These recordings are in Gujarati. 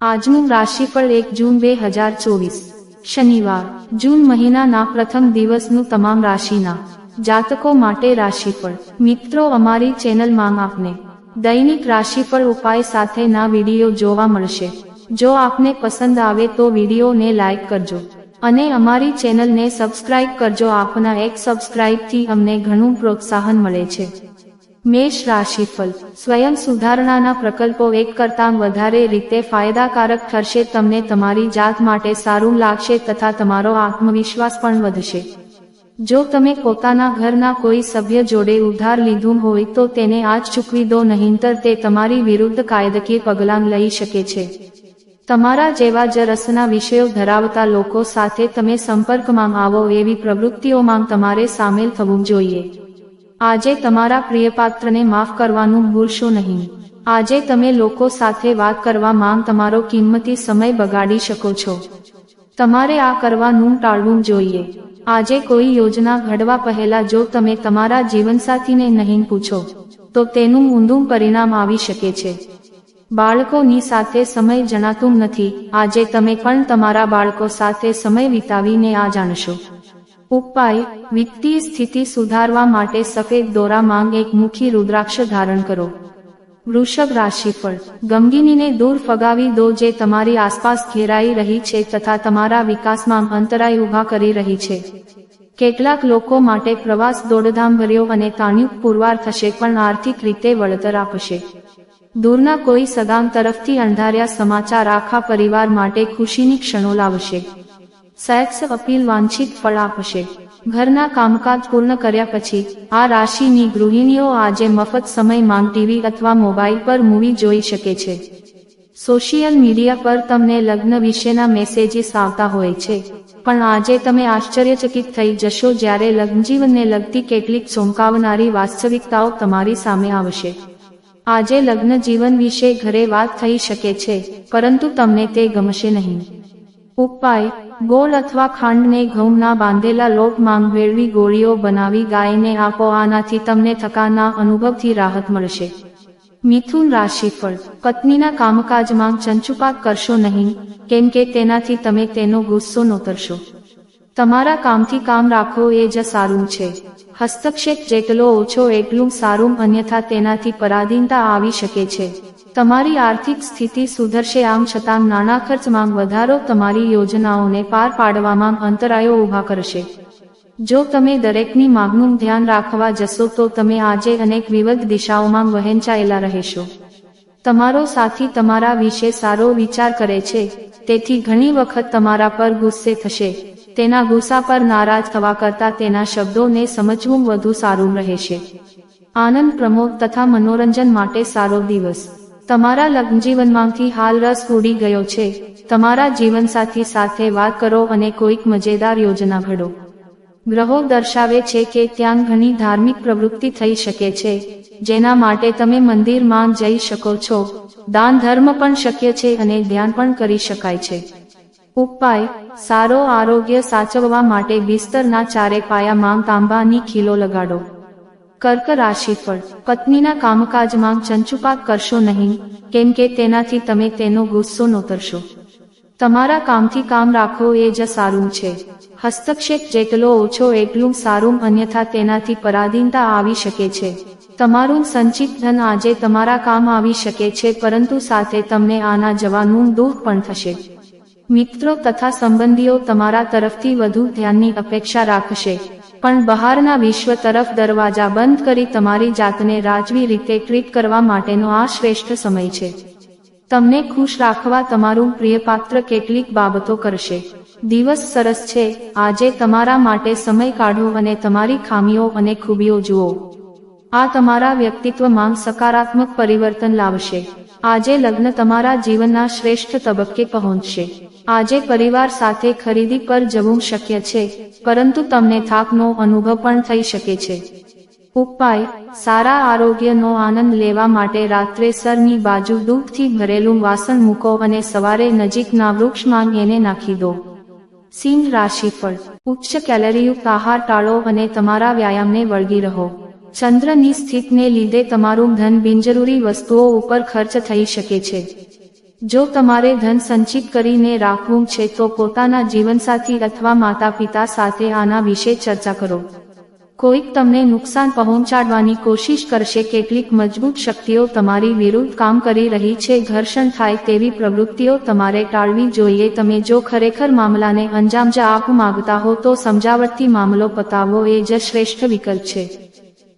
આજનું રાશિફળ એક જૂન બે હજાર ચોવીસ. શનિવાર, જૂન મહિનાના પ્રથમ દિવસનું તમામ રાશિના જાતકો માટે રાશિફળ. મિત્રો, અમારી ચેનલમાં આપને દૈનિક રાશિફળ ઉપાય સાથેના વીડિયો જોવા મળશે. જો આપને પસંદ આવે તો વિડીયોને લાઇક કરજો અને અમારી ચેનલને સબસ્ક્રાઇબ કરજો. આપના એક સબસ્ક્રાઇબથી અમને ઘણું પ્રોત્સાહન મળે છે. મેષ રાશિફળ. સ્વયં સુધારણાના પ્રકલ્પો એક કરતાં વધારે રીતે ફાયદાકારક ઠરશે તમને તમારી જાત માટે સારું લાગશે તથા તમારો આત્મવિશ્વાસ પણ વધશે. જો તમે પોતાના ઘરના કોઈ સભ્ય જોડે ઉધાર લીધું હોય તો તેને આજ ચૂકવી દો, નહીંતર તે તમારી વિરુદ્ધ કાયદકીય પગલાં લઈ શકે છે. તમારા જેવા જ રસના વિષયો ધરાવતા લોકો સાથે તમે સંપર્કમાં આવો, એવી પ્રવૃત્તિઓમાં તમારે સામેલ થવું જોઈએ. આજે તમારા પ્રિયપાત્રને માફ કરવાનું ભૂલશો નહીં. આજે તમે લોકો સાથે વાત કરવા માંગ તમારો કિંમતી સમય બગાડી શકો છો. તમારે આ કરવાનું ટાળવું જોઈએ. આજે કોઈ યોજના ઘડવા પહેલા જો તમે તમારા જીવનસાથીને નહીં પૂછો, તો તેનું ઊંધું પરિણામ આવી શકે છે. બાળકોની સાથે સમય જણાતું નથી. આજે તમે પણ તમારા બાળકો સાથે સમય વિતાવીને આ જાણશો. ઉપાય વિત્તીય સ્થિતિ સુધારવા માટે સફેદ દોરા માંગ એક મુખી રુદ્રાક્ષ ધારણ કરો. વૃષભ રાશિફળ, ગમગીનીને દૂર ફગાવી દો જે તમારી આસપાસ ઘેરાઈ રહી છે તથા તમારા વિકાસમાં અંતરાય ઊભા કરી રહી છે. કેટલાક લોકો માટે પ્રવાસ દોડધામ ભર્યો અને તાણ્યુક પુરવાર થશે પણ આર્થિક રીતે વળતર આપશે. દૂરના કોઈ સગામ તરફથી અંધાર્યા સમાચાર આખા પરિવાર માટે ખુશીની ક્ષણો લાવશે. સેક્સ અપીલ વાંછિત ફળ આપશે. ઘરના કામકાજ પૂર્ણ કર્યા પછી, આ રાશિની ગૃહિણીઓ આજે મફત સમયમાં ટીવી અથવા મોબાઈલ પર મૂવી જોઈ શકે છે. સોશિયલ મીડિયા પર તમને લગ્ન વિશેના મેસેજીસ આવતા હોય છે. પણ આજે તમે આશ્ચર્યચકિત થઈ જશો જ્યારે લગ્નજીવનને લગતી કેટલીક ચોંકાવનારી વાસ્તવિકતાઓ તમારી સામે આવશે. આજે લગ્ન જીવન વિશે ઘરે વાત થઈ શકે છે, પરંતુ તમને તે ગમશે નહીં. ઉપાય ગોળ અથવા ખાંડને ઘઉંના બાંધેલા લોટમાં ભેળવી ગોળીઓ બનાવી ગાયને આપો. આનાથી તમને થકાના અનુભવથી રાહત મળશે. મિથુન રાશિફળ. પત્નીના કામકાજમાં ચંચુપાક કરશો નહીં, કેમ કે તેનાથી તમે તેનો ગુસ્સો નોતરશો. તમારા કામથી કામ રાખો એ જ સારું છે. હસ્તક્ષેપ જેટલો ઓછો એટલું સારું અન્યથા તેનાથી પરાધીનતા આવી શકે છે. તમારી આર્થિક સ્થિતિ સુધરશે આમ છતાં નાણાં ખર્ચમાં વધારો તમારી યોજનાઓને પાર પાડવામાં અંતરાયો ઊભા કરશે. જો તમે દરેકની માગનું ધ્યાન રાખવા જશો તો તમે આજે અનેક વિવિધ દિશાઓમાં વહેંચાયેલા રહેશો. તમારો સાથી તમારા વિશે સારો વિચાર કરે છે, તેથી ઘણી વખત તમારા પર ગુસ્સે થશે, તેના ગુસ્સા પર નારાજ થવા કરતાં તેના શબ્દોને સમજવું વધુ સારું રહેશે. આનંદ પ્રમોદ તથા મનોરંજન માટે સારો દિવસ. તમારા લગ્નજીવનમાંથી હાલ રસ ઉડી ગયો છે. તમારા જીવનસાથી સાથે વાત કરો અને કોઈક મજેદાર યોજના ઘડો. ગ્રહો દર્શાવે છે કે ત્યાં ઘણી ધાર્મિક પ્રવૃત્તિ થઈ શકે છે, જેના માટે તમે મંદિરમાં જઈ શકો છો. દાન ધર્મ પણ શક્ય છે અને ધ્યાન પણ કરી શકાય છે. ઉપાય, સારો આરોગ્ય સાચવવા માટે બિસ્તરના ચારે પાયામાં તાંબાની ખીલો લગાડો. કર્ક રાશિફળ. પત્નીના કામકાજમાં ચંચુપાક કરશો નહીં, કેમ કે તેનાથી તમે તેનો ગુસ્સો નોતરશો. તમારા કામથી કામ રાખો એ જ સારું છે. હસ્તક્ષેપ જેટલો ઓછો એટલું સારું, અન્યથા તેનાથી પરાધીનતા આવી શકે છે. તમારું સંચિત ધન આજે તમારા કામ આવી શકે છે, પરંતુ સાથે તમને આના જવાનું દુઃખ પણ થશે. મિત્રો તથા સંબંધીઓ તમારા તરફથી વધુ ધ્યાનની અપેક્ષા રાખશે. પણ બહારના વિશ્વ તરફ દરવાજા બંધ કરી તમારી જાતને રાજવી રીતે ટ્રીટ કરવા માટેનો આ શ્રેષ્ઠ સમય છે. તમને ખુશ રાખવા તમારું પ્રિયપાત્ર કેટલીક બાબતો કરશે. દિવસ સરસ છે, આજે તમારા માટે સમય કાઢો અને તમારી ખામીઓ અને ખૂબીઓ જુઓ. આ તમારા વ્યક્તિત્વમાં સકારાત્મક પરિવર્તન લાવશે. આજે લગ્ન તમારા જીવનના શ્રેષ્ઠ તબક્કે પહોંચશે. આજે પરિવાર સાથે ખરીદી પર જવું શક્ય છે, પરંતુ તમને થાકનો અનુભવ પણ થઈ શકે છે. ઉપાય, સારા આરોગ્યનો આનંદ લેવા માટે રાત્રે સરની બાજુ દૂધથી ભરેલું વાસણ મૂકો અને સવારે નજીકના વૃક્ષમાં એને નાખી દો. સિંહ રાશિફળ ઉચ્ચ કેલરીયુક્ત આહાર ટાળો અને તમારા વ્યાયામને વળગી રહો. ચંદ્રની સ્થિતિને લીધે તમારું ધન બિનજરૂરી વસ્તુઓ ઉપર ખર્ચ થઈ શકે છે. જો તમારે ધન સંચિત કરીને રાખવું છે તો પોતાના જીવનસાથી અથવા માતા પિતા સાથે આના વિશે ચર્ચા કરો. કોઈક તમને નુકસાન પહોંચાડવાની કોશિશ કરશે, કેટલીક મજબૂત શક્તિઓ તમારી વિરુદ્ધ કામ કરી રહી છે, ઘર્ષણ થાય તેવી પ્રવૃત્તિઓ તમારે ટાળવી જોઈએ. તમે જો ખરેખર મામલાને અંજામ જ આપ માગતા હો, તો સમજાવટથી મામલો પતાવવો એ જ શ્રેષ્ઠ વિકલ્પ છે.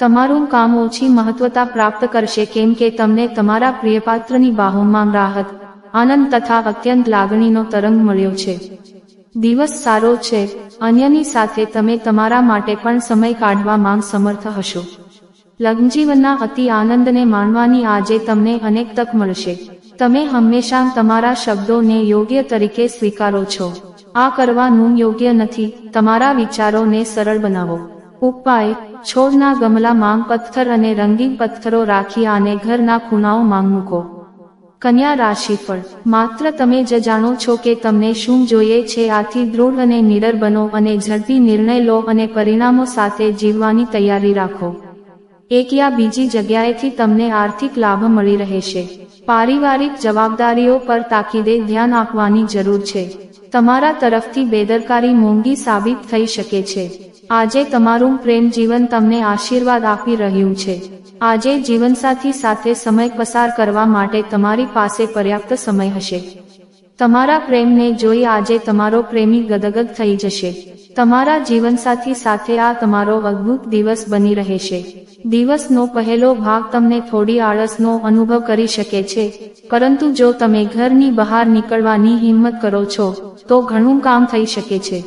તમારું કામ ઓછી મહત્વતા પ્રાપ્ત કરશે, કેમ કે તમને તમારા પ્રિયપાત્રની બાહોમાં રાહત આનંદ તથા અત્યંત લાગણીનો તરંગ મળ્યો છે. દિવસ સારો છે, અન્યની સાથે તમે તમારા માટે પણ સમય કાઢવા માંગ સમર્થ હશો. લગ્નજીવનના અતિ આનંદને માણવાની આજે તમને અનેક તક મળશે. તમે હંમેશા તમારા શબ્દોને યોગ્ય તરીકે સ્વીકારો છો. આ કરવાનું યોગ્ય નથી, તમારા વિચારોને સરળ બનાવો. ઉપાય, છોડના ગમલા માંગ પથ્થર અને રંગીન પથ્થરો રાખી આને ઘરના ખૂણાઓ માંગ મૂકો. કન્યા રાશિ ફળ માત્ર તમે જ જાણો છો કે તમને શું જોઈએ છે. આથી દૃઢ અને નિડર બનો અને ઝડપી નિર્ણય લો અને પરિણામો સાથે જીવવાની તૈયારી રાખો. એક યા બીજી જગ્યાએથી તમને આર્થિક લાભ મળી રહેશે. પારિવારિક જવાબદારીઓ પર તાકીદે ધ્યાન આપવાની જરૂર છે. તમારા તરફથી બેદરકારી મોંઘી સાબિત થઈ શકે છે. આજે તમારું પ્રેમ જીવન તમને આશીર્વાદ આપી રહ્યું છે. આજે જીવનસાથી સાથે સમય પસાર કરવા માટે તમારી પાસે પર્યાપ્ત સમય હશે. તમારા પ્રેમને જોઈ આજે તમારો પ્રેમી ગદગદ થઈ જશે. તમારા જીવનસાથી સાથે આ તમારો અદ્ભુત દિવસ બની રહેશે. દિવસનો પહેલો ભાગ તમને થોડી આળસનો અનુભવ કરી શકે છે. પરંતુ જો તમે ઘરની બહાર નીકળવાની હિંમત કરો છો, તો ઘણું કામ થઈ શકે છે.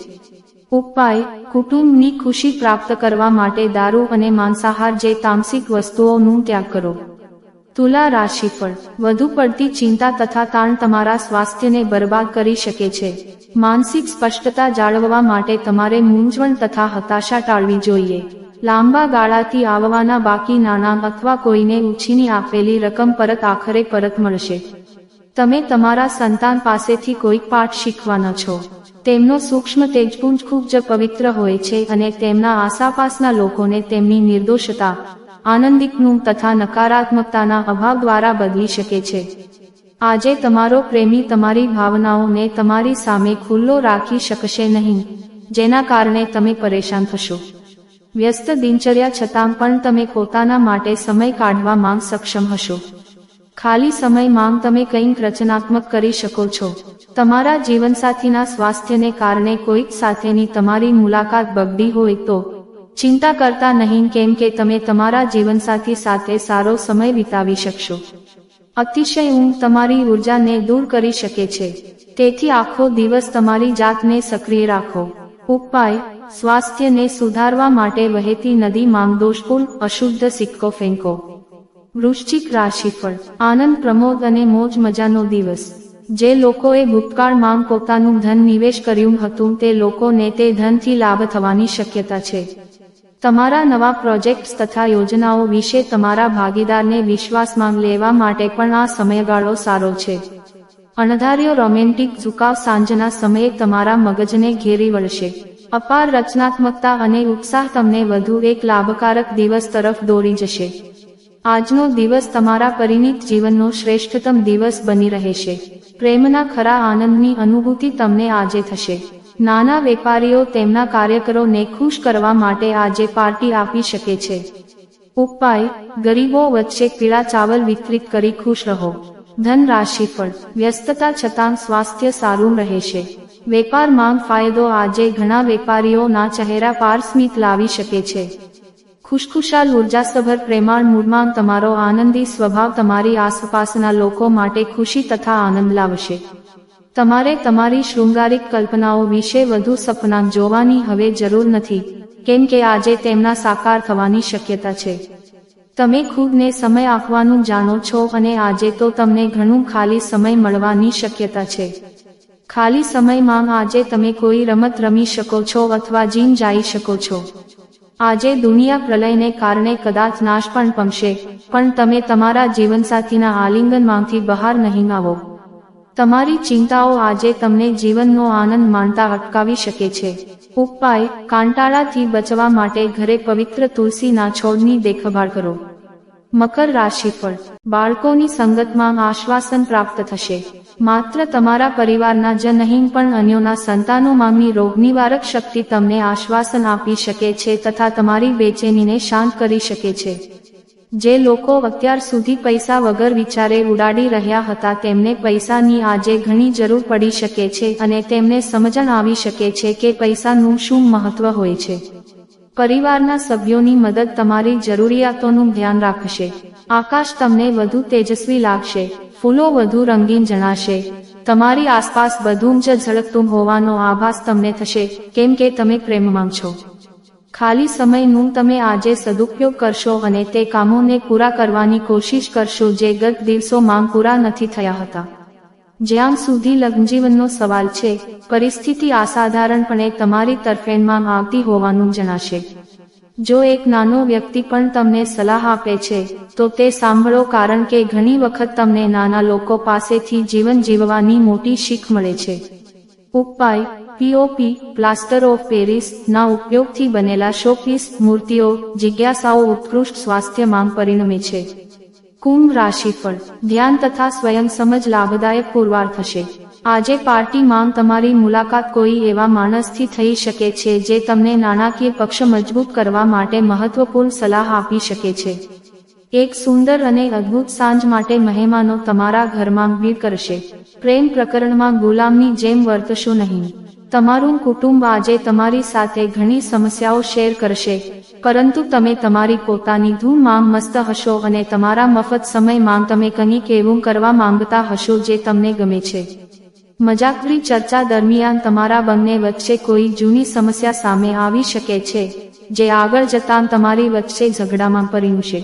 ઉપાય, કુટુંબની ખુશી પ્રાપ્ત કરવા માટે દારૂ અને માંસાહાર જે તામસિક વસ્તુઓનું ત્યાગ કરો. તુલા રાશિફળ વધુ પડતી ચિંતા તથા તાણ તમારા સ્વાસ્થ્યને બરબાદ કરી શકે છે. માનસિક સ્પષ્ટતા જાળવવા માટે તમારે મૂંઝવણ તથા હતાશા ટાળવી જોઈએ. લાંબા ગાળાથી આવવાના બાકી નાણાં અથવા કોઈને ઉછીની આપેલી રકમ પરત આખરે પરત મળશે. તમે તમારા સંતાન પાસેથી કોઈક પાઠ શીખવાના છો. તેમનો સૂક્ષ્મ તેજપુંજ ખૂબ જ પવિત્ર હોય છે અને તેમના આસાપાસના લોકોને તેમની નિર્દોષતા, આનંદિકનું તથા નકારાત્મકતાના અભાવ દ્વારા બદલી શકે છે. આજે તમારો પ્રેમી તમારી ભાવનાઓને તમારી સામે ખુલ્લો રાખી શકશે નહીં, જેના કારણે તમે પરેશાન થશો. વ્યસ્ત દિનચર્યા છતાં પણ તમે પોતાના માટે સમય કાઢવા માંગ સક્ષમ હશો. ખાલી સમય માંગ તમે કંઈક રચનાત્મક કરી શકો છો. તમારા જીવનસાથીના સ્વાસ્થ્યને કારણે કોઈક સાથેની તમારી મુલાકાત બગડી હોય તો ચિંતા કરતા નહીં કેમ કે તમે તમારા જીવનસાથી સાથે સારો સમય વિતાવી શકશો. અતિશય ઊંઘ તમારી ઉર્જાને દૂર કરી શકે છે. તેથી આખો દિવસ તમારી જાતને સક્રિય રાખો. ઉપાય, સ્વાસ્થ્યને સુધારવા માટે વહેતી નદી માંગદોષપૂર્ણ, અશુદ્ધ સિક્કો ફેંકો. વૃશ્ચિક રાશિફળ, આનંદ, પ્રમોદ અને મોજ મજાનો દિવસ. જે લોકોએ ભૂતકાળમાં પોતાનું ધન નિવેશ કર્યું હતું, તે લોકોને તે ધનથી લાભ થવાની શક્યતા છે. તમારા નવા પ્રોજેક્ટ્સ તથા યોજનાઓ વિશે તમારા ભાગીદારને વિશ્વાસમાં લેવા માટે પણ આ સમયગાળો સારો છે. અણધાર્યો રોમેન્ટિક ઝુકાવ સાંજના સમયે તમારા મગજને ઘેરી વળશે. અપાર રચનાત્મકતા અને ઉત્સાહ તમને વધુ એક લાભકારક દિવસ તરફ દોરી જશે. આજનો દિવસ તમારા પરિણીત જીવનનો શ્રેષ્ઠતમ દિવસ બની રહેશે. પ્રેમના ખરા આનંદની અનુભૂતિ તમને આજે થશે. નાના વેપારીઓ તેમના કાર્યકરોને ખુશ કરવા માટે આજે પાર્ટી આપી શકે છે. ઉપાય, ગરીબો વચ્ચે પીળા ચાવલ વિતરિત કરી ખુશ રહો. ધન રાશિ પણ વ્યસ્તતા છતાં સ્વાસ્થ્ય સારું રહેશે. વેપારમાં ફાયદો આજે ઘણા વેપારીઓના ચહેરા પાર સ્મિત લાવી શકે છે. ખુશખુશાલ ઉર્જાસભર પ્રેમાળ મૂળમાં તમારો આનંદી સ્વભાવ તમારી આસપાસના લોકો માટે ખુશી તથા આનંદ લાવશે. તમારે તમારી શૃંગારિક કલ્પનાઓ વિશે વધુ સપના જોવાની હવે જરૂર નથી, કેમ કે આજે તેમના સાકાર થવાની શક્યતા છે. તમે ખુદને સમય આપવાનું જાણો છો અને આજે તો તમને ઘણું ખાલી સમય મળવાની શક્યતા છે. ખાલી સમયમાં આજે તમે કોઈ રમત રમી શકો છો અથવા જીમ જઈ શકો છો. આજે દુનિયા પ્રલયને કારણે કદાચ નાશ પણ પમશે, પણ તમે તમારા જીવનસાથીના આલિંગનમાંથી બહાર નહીં આવો. તમારી ચિંતાઓ આજે તમને જીવનનો આનંદ માણતા અટકાવી શકે છે. ઉપાય, કાંટાળાથી બચવા માટે ઘરે પવિત્ર તુલસીના છોડની દેખભાળ કરો. મકર રાશિફળ. બાળકોની સંગતમાં આશ્વાસન પ્રાપ્ત થશે. માત્ર તમારા પરિવારના જ નહીં, પણ અન્યોના સંતાનોમાંની રોગનિવારક શક્તિ તમને આશ્વાસન આપી શકે છે તથા તમારી બેચેનીને શાંત કરી શકે છે. જે લોકો અત્યાર સુધી પૈસા વગર વિચારે ઉડાડી રહ્યા હતા, તેમને પૈસાની આજે ઘણી જરૂર પડી શકે છે અને તેમને સમજણ આવી શકે છે કે પૈસાનું શું મહત્વ હોય છે. પરિવારના સભ્યોની મદદ તમારી જરૂરિયાતોનું ધ્યાન રાખશે. આકાશ તમને વધુ તેજસ્વી લાગશે. ફૂલો વધુ રંગીન જણાશે. તમારી આસપાસ બધું જ ઝળકતું હોવાનો આભાસ તમને થશે, કેમ કે તમે પ્રેમમાં છો. ખાલી સમયનું તમે આજે સદુપયોગ કરશો અને તે કામોને પૂરા કરવાની કોશિશ કરશો જે ગત દિવસોમાં પૂરા નથી થયા હતા. જ્યાં સુધી લગ્નજીવનનો સવાલ છે, પરિસ્થિતિ અસાધારણપણે તમારી તરફેણમાં આવતી હોવાનું જણાશે. જો એક નાનો વ્યક્તિ પણ તમને સલાહ આપે છે, તો તે સાંભળો કારણ કે ઘણી વખત તમને નાના લોકો પાસેથી જીવન જીવવાની મોટી શીખ મળે છે. ઉપાય પીઓપી પ્લાસ્ટર ઓફ પેરિસ ના ઉપયોગથી બનેલા શોપીસ, મૂર્તિઓ, જિજ્ઞાસાઓ ઉત્કૃષ્ટ સ્વાસ્થ્યમાં પરિણમે છે. કુંભ રાશિફળ, ધ્યાન તથા સ્વયં સમજ લાભદાયક પુરવાર થશે. આજે પાર્ટીમાં તમારી મુલાકાત કોઈ એવા માણસથી થઈ શકે છે જે તમને નાણાકીય પક્ષ મજબૂત કરવા માટે મહત્વપૂર્ણ સલાહ આપી શકે છે. એક સુંદર અને અદ્ભુત સાંજ માટે મહેમાનો તમારા ઘરમાં ભીડ કરશે. પ્રેમ પ્રકરણમાં ગુલામની જેમ વર્તશો નહીં. તમારું કુટુંબ આજે તમારી સાથે ઘણી સમસ્યાઓ શેર કરશે. પરંતુ તમે તમારી પોતાની ધૂમમાં મસ્ત હશો અને તમારા મફત સમયમાં તમે કંઈક એવું કરવા માંગતા હશો જે તમને ગમે છે. મજાકરી ચર્ચા દરમિયાન તમારા બંને વચ્ચે કોઈ જૂની સમસ્યા સામે આવી શકે છે, જે આગળ જતાં તમારી વચ્ચે ઝઘડામાં પરિણશે.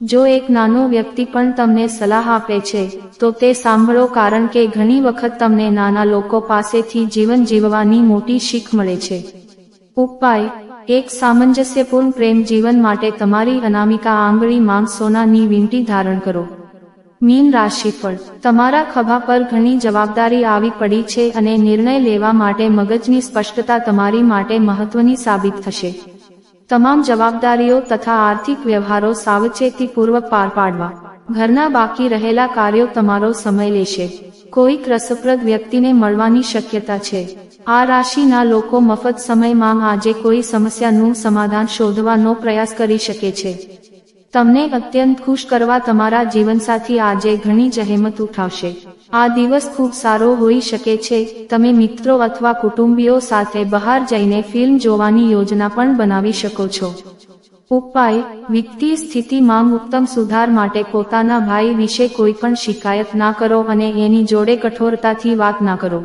જો એક નાનો વ્યક્તિ પણ તમને સલાહ આપે છે, તો તે સાંભળો કારણ કે ઘણી વખત તમને નાના લોકો પાસેથી જીવન જીવવાની મોટી શીખ મળે છે. ઉપાય, એક સામંજસ્યપૂર્ણ પ્રેમ જીવન માટે તમારી અનામિકા આંગળી માંગ સોનાની વીંટી ધારણ કરો. મીન રાશિફળ. તમારા ખભા પર ઘણી જવાબદારી આવી પડી છે અને નિર્ણય લેવા માટે મગજની સ્પષ્ટતા તમારી માટે મહત્વની સાબિત થશે. તમામ જવાબદારીઓ તથા આર્થિક વ્યવહારો સાવચેતીપૂર્વક પાર પાડવા. ઘરના બાકી રહેલા કાર્યો તમારો સમય લેશે. કોઈક રસપ્રદ વ્યક્તિને મળવાની શક્યતા છે. આ રાશિના લોકો મફત સમયમાં આજે કોઈ સમસ્યાનું સમાધાન શોધવાનો પ્રયાસ કરી શકે છે. તમને અત્યંત ખુશ કરવા તમારા જીવનસાથી આજે ઘણી જહેમત ઉઠાવશે. આ દિવસ ખૂબ સારો હોઈ શકે છે. તમે મિત્રો અથવા કુટુંબીઓ સાથે બહાર જઈને ફિલ્મ જોવાની યોજના પણ બનાવી શકો છો. ઉપાય, વિત્તીય સ્થિતિમાં ઉત્તમ સુધાર માટે પોતાના ભાઈ વિશે કોઈ પણ શિકાયત ના કરો અને એની જોડે કઠોરતાથી વાત ના કરો.